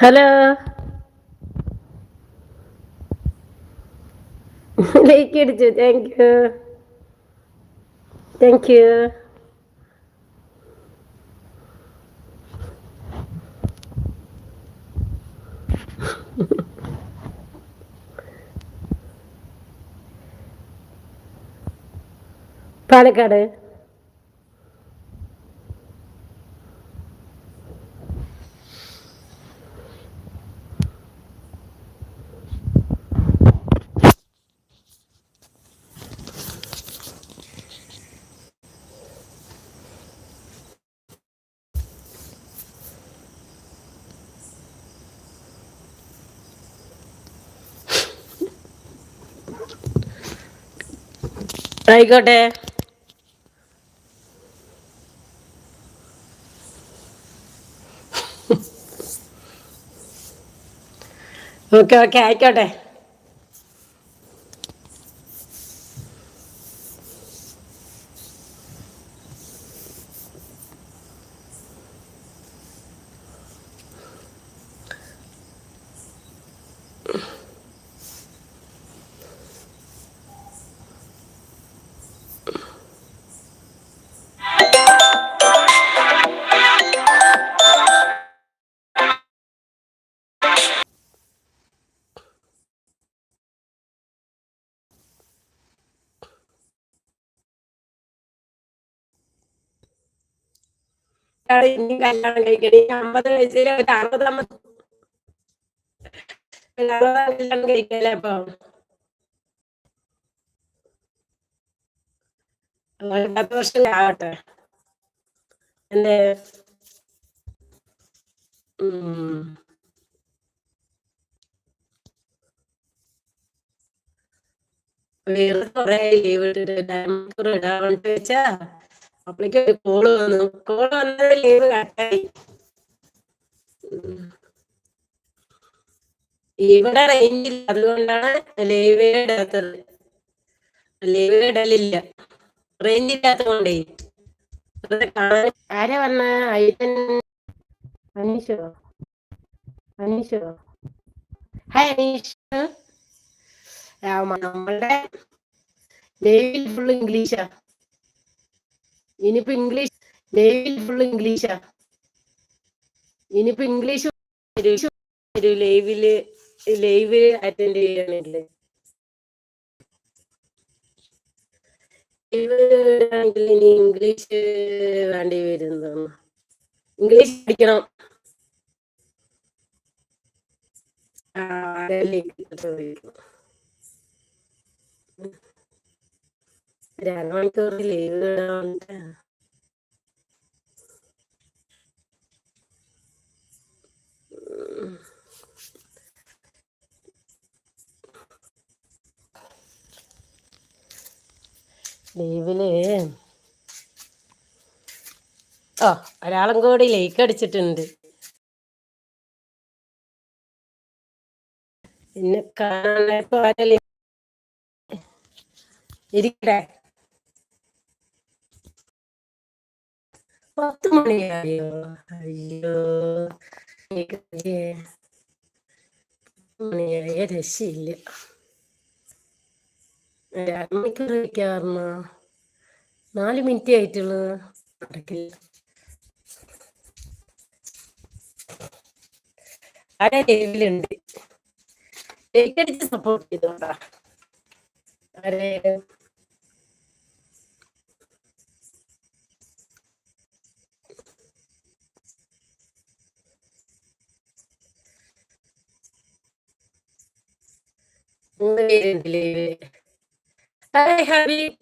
Hello. Like അടിച്ചു thank you thank you Palakkad. ആയിക്കോട്ടെ. Okay okay ആയിക്കോട്ടെ. ഇനി കല്യാണം കഴിക്കണേ അമ്പത് വയസ്സിലെ ഒരു അറുപതാമത് അറുപതാം കല്യാണം കഴിക്കല്ലേ അപ്പൊ? പത്ത് വർഷം ആവട്ടെ. ഉം. വേറെ കൊറേ ലീവ് ഇട്ടിട്ട് ഇടാൻ വെച്ചാ? അപ്പളേക്ക് ഒരു കോൾ വന്നു. കോൾ വന്നത് ലീവ് കട്ടായി. ഇവിടെ റേഞ്ച് ഇല്ല. അതുകൊണ്ടാണ് ലീവ് ഇടാത്തത്. ലീവ് ഇടലില്ല. റേഞ്ച് ഇല്ലാത്തതുകൊണ്ടേ. ആരെ പറഞ്ഞ അയ്യൻ അനീഷോ? അനീഷോ? ഹായ് അനീഷ്. നമ്മളുടെ ലൈവിൽ ഫുൾ ഇംഗ്ലീഷാ ഇനിയിപ്പോ ഇംഗ്ലീഷ് ലൈവിൽ ഫുൾ ഇംഗ്ലീഷാ ഇനിയിപ്പോ ഇംഗ്ലീഷ് ലൈവിൽ ലൈവ് അറ്റൻഡ് ചെയ്യണമെങ്കിൽ ഇനി ഇംഗ്ലീഷ് വേണ്ടി വരുന്നതാണ്. ഇംഗ്ലീഷ് പഠിക്കണം. ആ, അതിലേക്ക് ചോദിക്കും. ഒരു അരമണിക്കൂർ ലീവ് ഇടാണ്ട് ലീവിൽ ഓ ഒരാളും കൂടി ലേക്ക് അടിച്ചിട്ടുണ്ട്. പിന്നെ കാണാൻ ഇരിക്കട്ടെ. പത്ത് മണിയായോ? അയ്യോ മണിയായ രക്ഷയില്ല. വയ്ക്കാറുന്ന നാല് മിനിറ്റ് ആയിട്ടുള്ളൂ നടക്കില്ല. ആരെ ലൈവിലുണ്ട്? Like support ചെയ്തോണ്ടാ. ആരെ? മൂന്ന് പേരുണ്ട് ലൈവിൽ ഹായ് ഹബീബ്?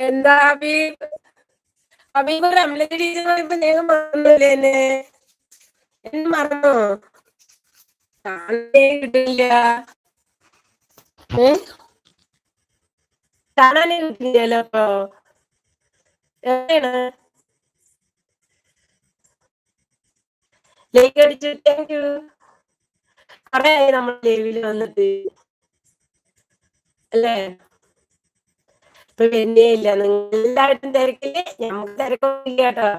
എന്താ ഹബീബ് ഹബീബ് റംല ടീച്ചർ പറയുമ്പോ വേഗം മറന്നില്ലേ എന്നെ? എന്നെ മറന്നോ? കാണാനേ കിട്ടില്ല കാണാനേ കിട്ടില്ലല്ലോ അപ്പൊ? എവിടെയാണ്? ലൈക്ക് അടിച്ചു താങ്ക് യു കൊറേ നമ്മൾ ലൈവിൽ വന്നിട്ട്. അല്ലേ? ഇപ്പൊ വരുന്നേ ഇല്ല. നിങ്ങൾ എല്ലാവരും തിരക്കില്ലേ ഞമ്മക്ക് തിരക്കൊന്നുമില്ല കേട്ടോ.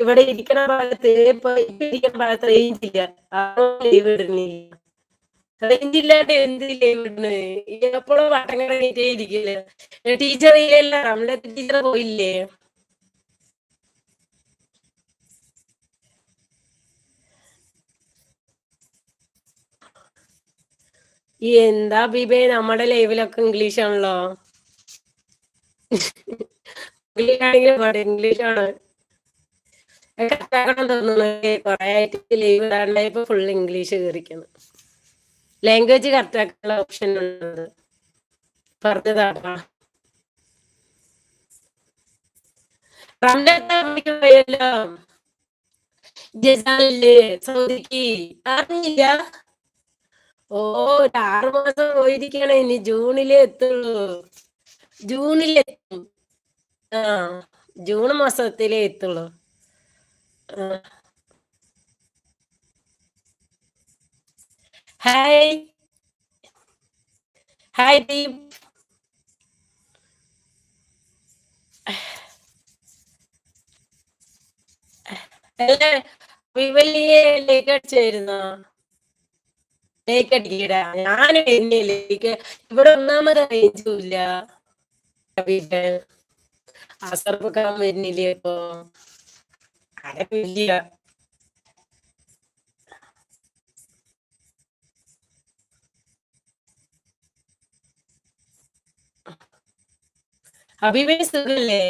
ഇവിടെ ഇരിക്കണ ഭാഗത്ത് ഇപ്പൊ ഇപ്പൊ ഇരിക്കണ ഭാഗത്ത് റേഞ്ച് ഇല്ല. ലൈവ് ഇടുന്നില്ല. റേഞ്ച് ഇല്ലാണ്ട് എന്ത് ലൈവ് ഇടുന്നത് എപ്പോഴും വട്ടം കറങ്ങിട്ടേ ഇരിക്കില്ല. ടീച്ചർ ഇല്ലല്ലോ നമ്മളെ ടീച്ചർ പോയില്ലേ? എന്താ ബിബെ നമ്മുടെ ലൈവിലൊക്കെ ഇംഗ്ലീഷ് ആണല്ലോ? ഇംഗ്ലീഷ് ആണെങ്കിലും ഇംഗ്ലീഷ് ആണ്. ഫുൾ ഇംഗ്ലീഷ് കയറിക്കുന്നു ലാംഗ്വേജ് കറക്റ്റാക്കാനുള്ള ഓപ്ഷൻ ഉള്ളത്. ജസാലിൽ സൗദിക്ക്? അറിഞ്ഞില്ല ഓ ഒരു ആറു മാസം പോയിരിക്കണേ ഇനി ജൂണിലേ എത്തുള്ളൂ. ജൂണിലെത്തും ആ ജൂൺ മാസത്തിലേ എത്തുള്ളൂ. ഹായ്. ഹായ് ദീപ്. അല്ല വിവലിയെ ലേക്ക് അടിച്ചായിരുന്നോ? ലേക്ക് അടിക്കടാ ഞാൻ വരുന്നില്ലേക്ക് ഇവിടെ ഒന്നാമത് റേഞ്ചും ഇല്ല. വരുന്നില്ലേ ഇപ്പൊ? അടപ്പില്ല അഭിമേ സുഖല്ലേ?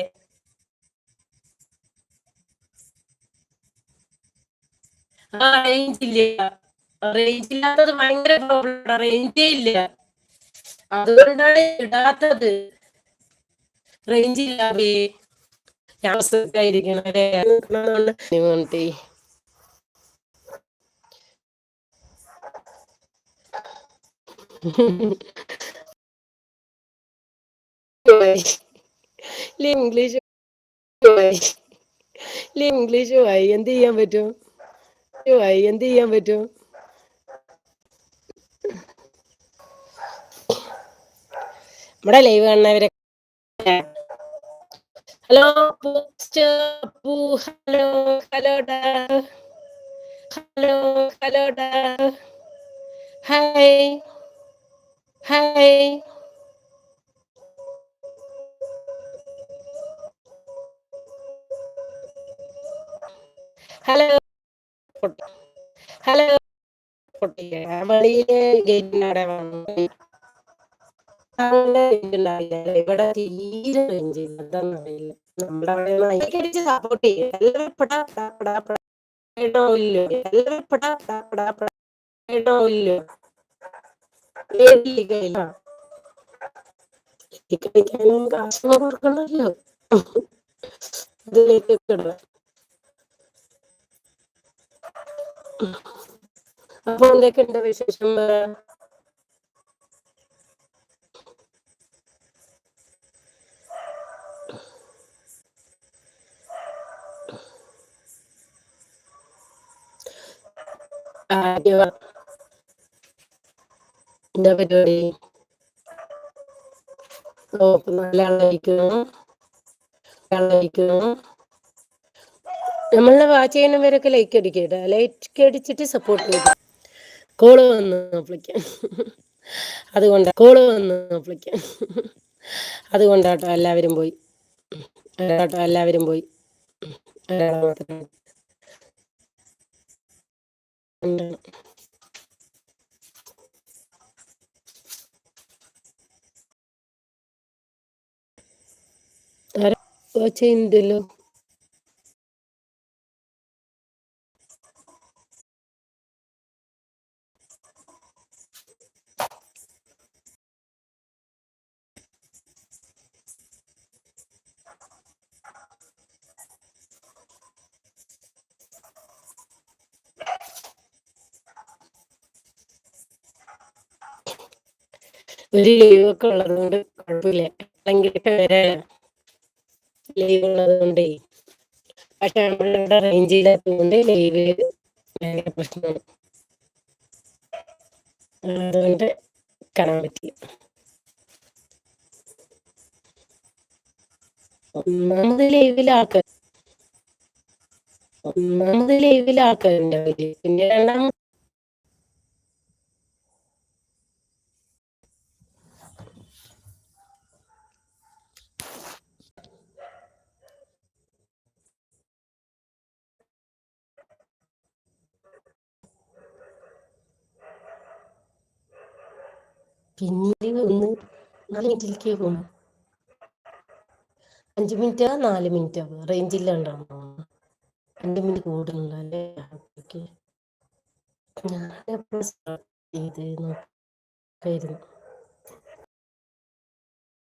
ആ റേഞ്ച് ഇല്ല. റേഞ്ച് ഇല്ലാത്തത് ഭയങ്കര പ്രോബ്ലം റേഞ്ചേ ഇല്ല. അതുകൊണ്ടാണ് ഇടാത്തത്. റേഞ്ച് ഇല്ല ബേ ഞാൻ സുഖമായിരിക്കണം അല്ലേ? ഇംഗ്ലീഷ് ഇംഗ്ലീഷ് ആയി എന്ത് ചെയ്യാൻ പറ്റും? എന്ത് ചെയ്യാൻ പറ്റും? നമ്മുടെ ലൈവ് കാണുന്നവരെ hello hello hello hello hello hi hi hello hello വെളിയിലെ ഗേറ്റിനവിടെ ഇവിടെ തീരെ റേഞ്ച് ഇല്ല. എന്താന്നറിയില്ല നമ്മുടെ അപ്പൊ എന്തൊക്കെയുണ്ട് വിശേഷം? എന്താ പരിപാടി ഓ നല്ല ആളായിരിക്കുന്നു ആളായിരിക്കുന്നു നമ്മളെ വാച്ച് ചെയ്യുന്നവരൊക്കെ ലൈക്ക് അടിക്കട്ടെ. ലൈക്ക് അടിച്ചിട്ട് സപ്പോർട്ട് ചെയ്തു. കോൾ വന്ന് വിളിക്കാം. അതുകൊണ്ട് കോൾ വന്ന് വിളിക്കാം. അതുകൊണ്ടാട്ടോ എല്ലാവരും പോയി. കേട്ടോ എല്ലാവരും പോയി. వచ్చే ఇందులో. ഒരു കുഴപ്പമില്ല. ലീവ് ഉള്ളത് പക്ഷെ നമ്മളിവിടെ റേഞ്ച് ഇല്ലാത്തതുകൊണ്ട് ലീവ് ഭയങ്കര പ്രശ്നമാണ്. അതുകൊണ്ട് കാണാൻ പറ്റില്ല ഒന്നാമത് ലൈവിലാക്ക ഒന്നാമത് ലൈവിലാക്കലുണ്ട് അവർ പിന്നെ രണ്ടാമത് പിന്നീട് ഒന്ന് നാല് മിനിറ്റിലേക്ക് പോകും അഞ്ച് മിനിറ്റ് നാല് മിനിറ്റ് ആവുക ഇല്ലാണ്ടാണ് രണ്ട് മിനിറ്റ് കൂടുന്നില്ല അല്ലേ? ഞാൻ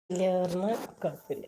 ഇല്ല പറഞ്ഞാൽ കുഴപ്പമില്ല.